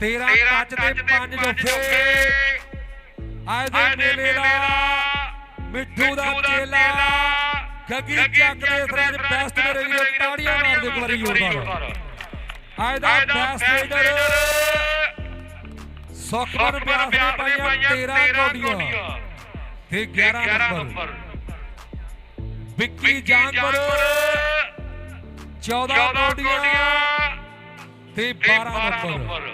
ਤੇਰਾ ਕੱਚ ਤੇ ਪੰਜ ਜੋਫੇ ਆਏ ਦੇ ਮੇਲੇ ਦਾ ਮਿੱਠੂ ਦਾ ਚੇਲਾ ਗੱਗੀ ਚੱਕ ਦੇ ਸਰਾਜ ਬੈਸਟ ਮੇਰੇ ਵੀਰੋ ਤਾੜੀਆਂ ਮਾਰ ਦੇ ਵਾਰੀ ਜ਼ੋਰਦਾਰ ਆਏ ਦਾ ਬੈਸਟ ਲੀਡਰ ਸੁਖਮਨ ਪਿਆਸ ਨੇ ਪਾਈਆਂ 13 ਕੌਡੀਆਂ ਤੇ 11 ਨੰਬਰ। ਵਿੱਕੀ ਜਾਨਵਰ। 14 ਕੌਡੀਆਂ ਤੇ 12 ਨੰਬਰ।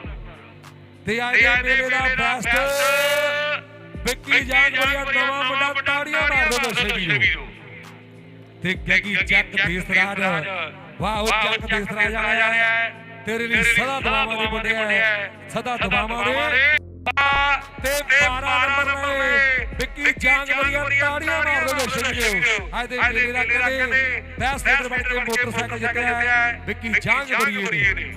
ਤੇ ਆਏ ਦੇ ਮੇਲੇ ਦਾ ਬੈਸਟ ਵਿੱਕੀ ਜਾਨਵਰੀਆ ਨਵਾਂ ਮੁੰਡਾ ਤਾੜੀਆਂ ਮਾਰ ਦੋ ਦਰਸ਼ਕ ਵੀਰੋ। ਤੇ ਗੱਗੀ ਚੱਕ ਦੇਸਰਾਜ ਵਾਹ ਉਹ ਚੱਕ ਦੇਸਰਾਜ ਆਇਆ ਹੈ। ਤੇਰੇ ਲਈ ਸਦਾ ਦੁਆਵਾਂ ਦੇ ਮੁੰਡਿਆ ਸਦਾ ਦੁਆਵਾਂ ਦੇ। ਤੇ 12 ਨੰਬਰ ਵਿੱਕੀ ਜਾਨਵਰੀਆ ਤਾੜੀਆਂ ਮਾਰ ਦੋ ਦਰਸ਼ਕ ਅੱਜ ਦੇ ਮੇਲੇ ਦਾ ਕਹਿੰਦੇ ਬੈਸਟ ਲੀਡਰ ਬਣ ਕੇ ਮੋਟਰਸਾਈਕਲ ਜਿੱਤਿਆ ਵਿੱਕੀ ਜਾਨਵਰੀਆ ਨੇ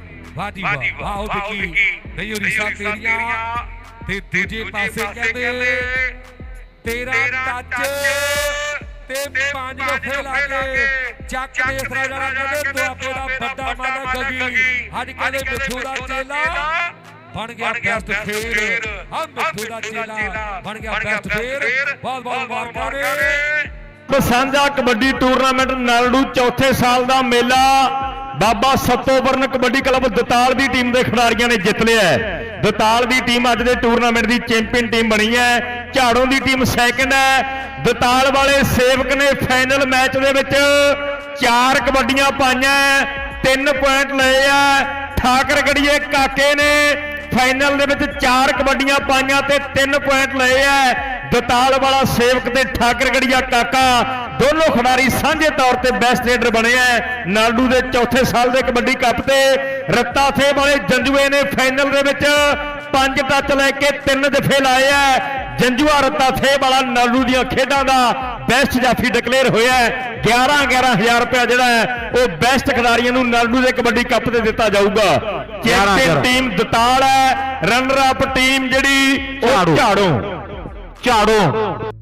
ਜੀ ਵਾਹ ਵਾਹ। ਵਿੱਕੀ। ਨਹੀਂ ਰਿਸ਼ਾ ਤੇਰੀਆਂ। ਤੇ ਦੂਜੇ ਪਾਸੇ ਕਹਿੰਦੇ ਤੇਰਾ ਟੱਚ ਤੇ ਪੰਜ ਵਫੇ ਲਾ ਕੇ ਚੱਕ ਦੇ ਸਰਾ ਜਾਣਾ ਕਹਿੰਦੇ ਦੁਆਬੇ ਦਾ ਵੱਡਾ ਮਾਨਾ ਗੱਗੀ। ਅੱਜ ਕਹਿੰਦੇ ਮਿੱਠੂ ਦਾ ਚੇਲਾ ਬਣ ਗਿਆ ਬੈਸਟ ਫੇਰ ਹਾਂ ਮਿੱਠੂ ਦਾ ਚੇਲਾ। ਬਣ ਗਿਆ ਬੈਸਟ ਫੇਰ ਬਹੁਤ ਬਹੁਤ ਮੁਬਾਰਕਾਂ ਨੇ। ਸਾਂਝਾ ਕਬੱਡੀ ਟੂਰਨਾਮੈਂਟ ਨਾਲੜੂ ਚੌਥੇ ਸਾਲ ਦਾ ਮੇਲਾ ਬਾਬਾ ਸੱਤੋਵਰਨ ਕਬੱਡੀ ਕਲੱਬ ਦਤਾਲ ਦੀ ਟੀਮ ਦੇ ਖਿਡਾਰੀਆਂ ਨੇ ਜਿੱਤ ਲਿਆ ਹੈ। ਦਤਾਲ ਦੀ ਟੀਮ ਅੱਜ ਦੇ ਟੂਰਨਾਮੈਂਟ ਦੀ ਚੈਂਪੀਅਨ ਟੀਮ ਬਣੀ ਹੈ। ਝਾੜੋਂ ਦੀ ਟੀਮ ਸੈਕੰਡ ਹੈ। ਦਤਾਲ ਵਾਲੇ ਸੇਵਕ ਨੇ ਫਾਈਨਲ ਮੈਚ ਦੇ ਵਿੱਚ ਚਾਰ ਕਬੱਡੀਆਂ ਪਾਈਆਂ ਤਿੰਨ ਪੁਆਇੰਟ ਲਏ ਆ। ਠਾਕਰ ਗੜੀਏ ਕਾਕੇ ਨੇ ਫਾਈਨਲ ਦੇ ਵਿੱਚ ਚਾਰ ਕਬੱਡੀਆਂ ਪਾਈਆਂ ਤੇ ਤਿੰਨ ਪੁਆਇੰਟ ਲਏ ਐ। ਦਤਾਲ ਵਾਲਾ ਸੇਵਕ ਤੇ ਠਾਕਰਗੜੀਆ ਕਾਕਾ ਦੋਨੋਂ ਖਿਡਾਰੀ ਸਾਂਝੇ ਤੌਰ ਤੇ ਬੈਸਟ ਰੇਡਰ ਬਣੇ ਐ। ਨਾਲਡੂ ਦੇ ਚੌਥੇ ਸਾਲ ਦੇ ਕਬੱਡੀ ਕੱਪ ਤੇ ਰੱਤਾ ਥੇ ਵਾਲੇ ਜੰਜੂਏ ਨੇ ਫਾਈਨਲ ਦੇ ਵਿੱਚ ਪੰਜ ਟੱਚ ਲੈ ਕੇ ਤਿੰਨ ਦਫ਼ੇ ਲਾਏ ਐ। ਜੰਜੂਆ, ਰੱਤਾ ਥੇ ਵਾਲਾ ਨਾਲਡੂ ਦੀਆਂ ਖੇਡਾਂ ਦਾ ਬੈਸਟ ਜਾਫੀ ਡਿਕਲੇਅਰ ਹੋਇਆ ਹੈ 11 11000 ਰੁਪਏ ਜਿਹੜਾ ਹੈ ਉਹ ਬੈਸਟ ਖਿਡਾਰੀਆਂ ਨੂੰ ਨਾਲਡੂ ਦੇ ਕਬੱਡੀ ਕੱਪ ਤੇ ਦਿੱਤਾ ਜਾਊਗਾ। ਚੈਂਪੀਅਨ ਟੀਮ ਦਤਾਲ ਹੈ ਰਨਰ ਅਪ ਟੀਮ ਜਿਹੜੀ ਉਹ ਝਾੜੋ। ਝਾੜੋ।